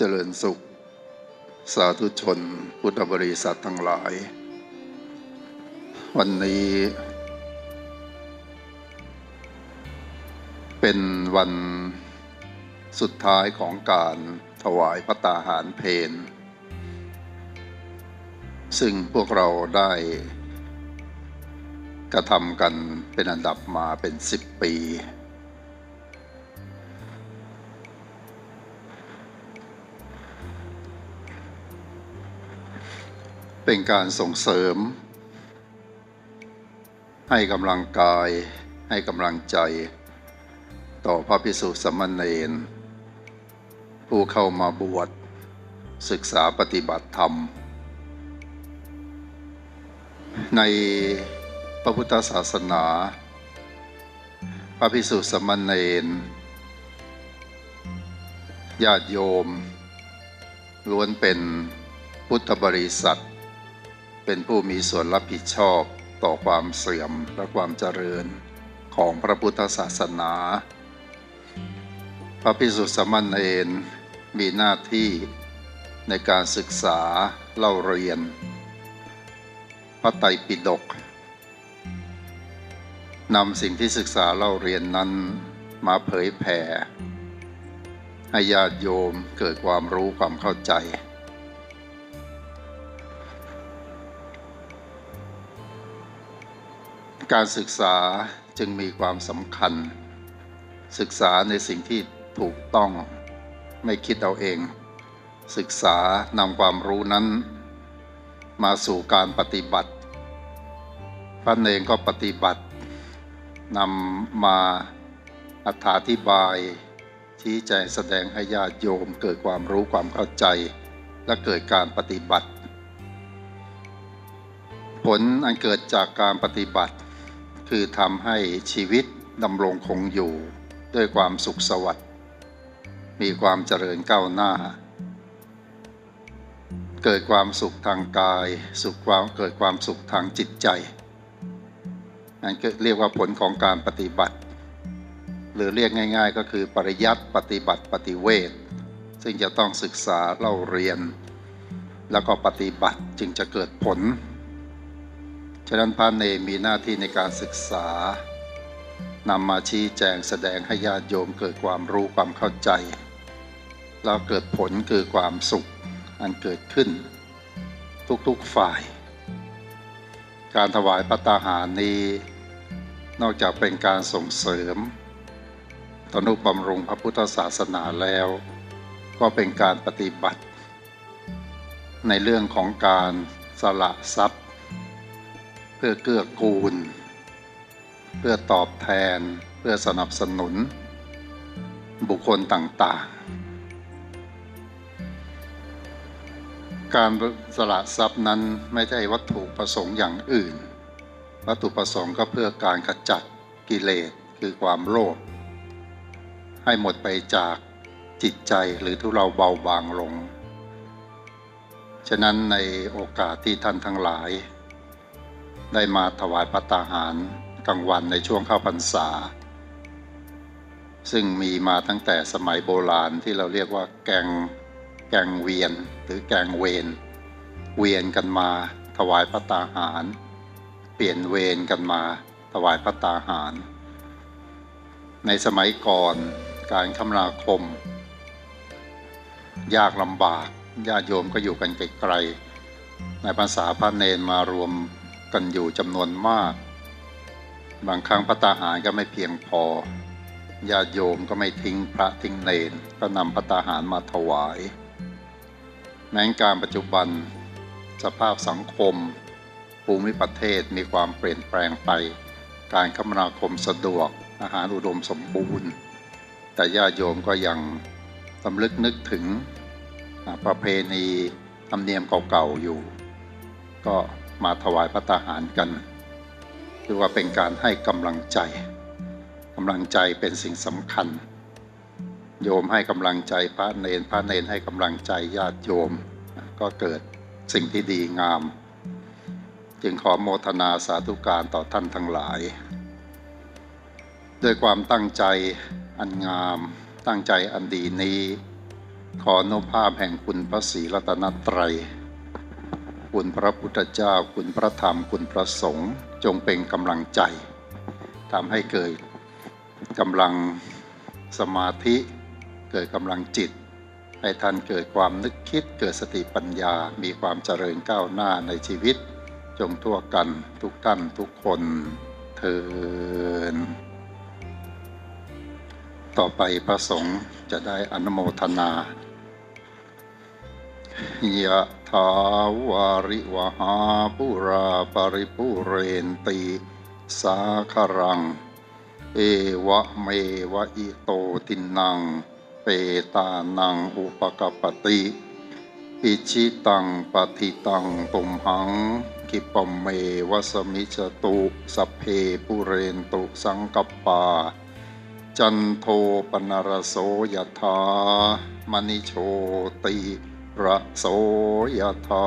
เจริญสุข สาธุชน พุทธบริษัททั้งหลาย วันนี้ เป็นวันสุดท้ายของการถวายพระตาหารเพนซึ่งพวกเราได้กระทำกันเป็นอันดับมาเป็นสิบปี เป็นการส่งเสริม ให้กำลังกายให้กำลังใจ ต่อพระพิสุสมณเณรผู้เข้ามาบวชศึกษาปฏิบัติธรรม ในพระพุทธศาสนา พระพิสุสมณเณรญาติโยม ล้วนเป็นพุทธบริษัท เป็นผู้มีส่วนรับผิดชอบต่อความเสื่อมและความเจริญของพระพุทธศาสนา พระพิสุสมณเณรมีหน้าที่ในการศึกษาเล่าเรียน พระไตรปิฎกนำสิ่งที่ศึกษาเล่าเรียนนั้นมาเผยแผ่ให้ญาติโยมเกิดความรู้ความเข้าใจ การศึกษาจึงมีความสำคัญ ศึกษาในสิ่งที่ถูกต้องไม่คิดเอาเอง ศึกษานำความรู้นั้น มาสู่การปฏิบัติ พระเนงก็ปฏิบัตินำมาอธิบาย ชี้แจงแสดงให้ญาติโยมเกิดความรู้ความเข้าใจ และเกิดการปฏิบัติ ผลอันเกิดจากการปฏิบัติ คือทำให้ชีวิตดำรงคงอยู่ด้วยความสุขสวัสดิ์มีความเจริญก้าวหน้า เกิดความสุขทางกาย สุขความเกิดความสุขทางจิตใจนั่นก็เรียกว่าผลของการปฏิบัติ หรือเรียกง่าย ๆ ก็คือปริยัติปฏิบัติปฏิเวทซึ่งจะต้องศึกษาเล่าเรียน แล้วก็ปฏิบัติจึงจะเกิดผล ฉะนั้นพระเนมีหน้าที่ในการศึกษานำมาชี้แจงแสดงให้ญาติโยมเกิดความรู้ความเข้าใจ แล้วเกิดผลคือความสุขอันเกิดขึ้น ทุกๆฝ่าย การถวายพระตาหารนี้ นอกจากเป็นการส่งเสริมตนุบำรุงพระพุทธศาสนาแล้ว ก็เป็นการปฏิบัติ ในเรื่องของการสละทรัพย์ เพื่อเกื้อกูล เพื่อตอบแทน เพื่อสนับสนุน บุคคลต่างๆ การสละทรัพย์นั้นไม่ใช่วัตถุประสงค์อย่างอื่น วัตถุประสงค์ก็เพื่อการขจัดกิเลสคือความโลภให้หมดไปจากจิตใจหรือทุเราเบาบางลง ฉะนั้นในโอกาสที่ท่านทั้งหลาย ได้มาถวายพระตาหารกลางวันในช่วงเข้าพรรษา ซึ่งมีมาตั้งแต่สมัยโบราณที่เราเรียกว่าแกงแกงเวียนหรือแกงเวนเวียนกันมาถวายพระตาหาร เปลี่ยนเวรกันมาถวายพระตาหาร ในสมัยก่อนการคมนาคม ยากลำบากญาติโยมก็อยู่กันไกลๆในภาษาพระเนนมารวม กันอยู่จำนวนมาก บางครั้งพระตาหารก็ไม่เพียงพอญาติโยมก็ไม่ทิ้งพระทิ้งเนนก็นำพระตาหารมาถวายแม้การปัจจุบัน สภาพสังคม ภูมิประเทศมีความเปลี่ยนแปลงไป การคมนาคมสะดวกอาหารอุดมสมบูรณ์ แต่ญาติโยมก็ยังสำลึกนึกถึงประเพณีธรรมเนียมเก่าๆอยู่ ก็ มาถวายพระตาหารกันคือว่าเป็นการให้กำลังใจกำลังใจเป็นสิ่งสำคัญ โยมให้กำลังใจพระเนนพระเนนให้กำลังใจญาติโยม ก็เกิดสิ่งที่ดีงาม จึงขอโมทนาสาธุการต่อท่านทั้งหลาย ด้วยความตั้งใจอันงาม ตั้งใจอันดีนี้ ขออนุภาพแห่งคุณพระศรีรัตนตรัย คุณพระพุทธเจ้า คุณพระธรรม คุณพระสงฆ์จงเป็นกำลังใจทำให้เกิดกำลังสมาธิ เกิดกำลังจิต ให้ท่านเกิดความนึกคิด เกิดสติปัญญา มีความเจริญก้าวหน้าในชีวิต จงทั่วกันทุกท่านทุกคนเทินต่อไปพระสงฆ์จะได้อนุโมทนายะ ถาวาริวหาปุราปริปุเรนติสาครัง เอวะเมวะอิโตตินัง เปตานังอุปกปปติอิชิตังปฏิตังตุมหังกิปเมวะสมิจตุสเพปุเรนตุสังกปปา จันโทปนรโสยถามณิโชติ ระโสยธา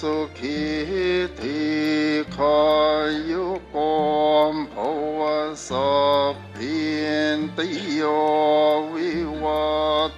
สุขีทีขายุโกมภวสพีนติโยวิวัต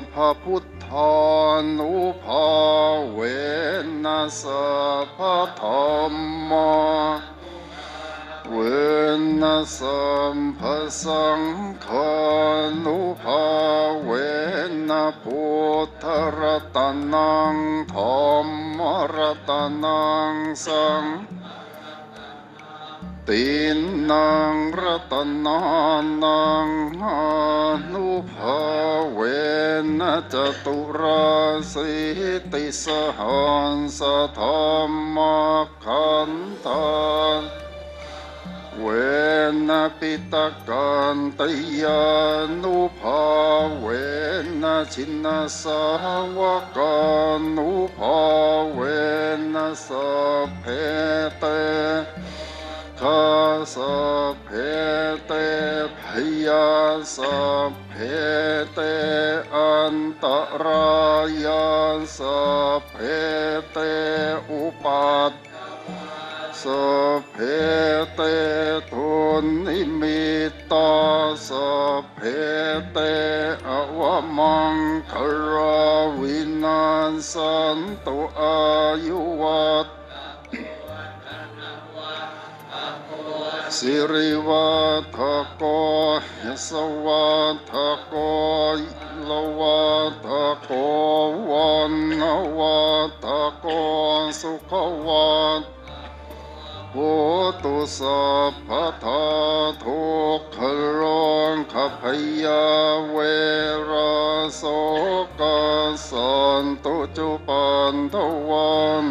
พพพุทธานุภาเวนัสสัพพธรรมเวนัสสัมภสังฆานุภาเวนะพุทธรัตนังธรรมรัตนังสัง ตินนางรัตนานังอนุภาเวนะจตุราสิติสหันสธรรมขันธานเวนะปิตกันตยานุภาเวนะชินสาวกานุภาเวนะสัพเพเตาสัพเพเตพยาสัพเพเตอันตรายาสัพเพเตอุปัตสัพเพเตทุนิมิตาสัพเพเตอวมังคาราวินัสสันตุอายุวัต สิริวัฒโกยสวัฒโกลวัฒโกวันวัฒโกสุขวัตโหตุสัพพทาทุกขโรนขพยาเวราโสกสันตุจุปันทวัน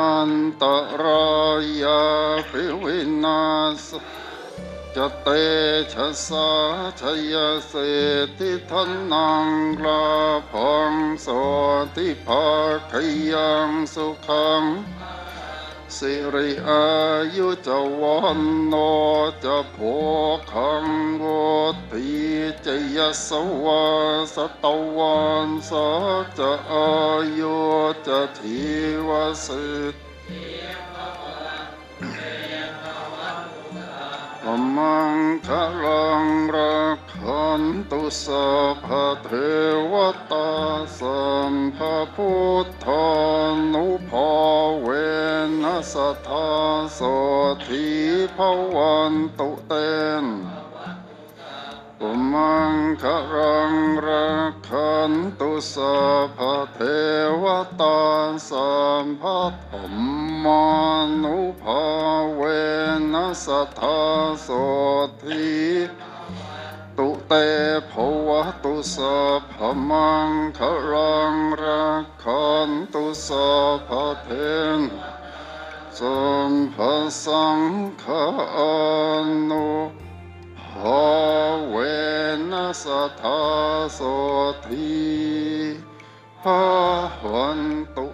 อันตรายาภิวินาสจะเตชะสาชยเสติทันนางลาพังโสติภาคยังสุขัง สิริอายุจะวันโนจะโภคังโวติจะยสวาสตวันสัจะอายุจะทีวสิทธมังคะลังรักขันตุสัพเทวตาสัมภพุทธานุ เวนัสทธาโสธีภวันตุเตนปุมังคะรังรักขันตุสัพเทวตาสัมภะธรรมานุภาเวนัสทธาโสธี เตภวตุสัพมังคะรังรักขันตุสัพเทนสัมภสังฆานุภาเวนัสทาโสธีภาวันตุ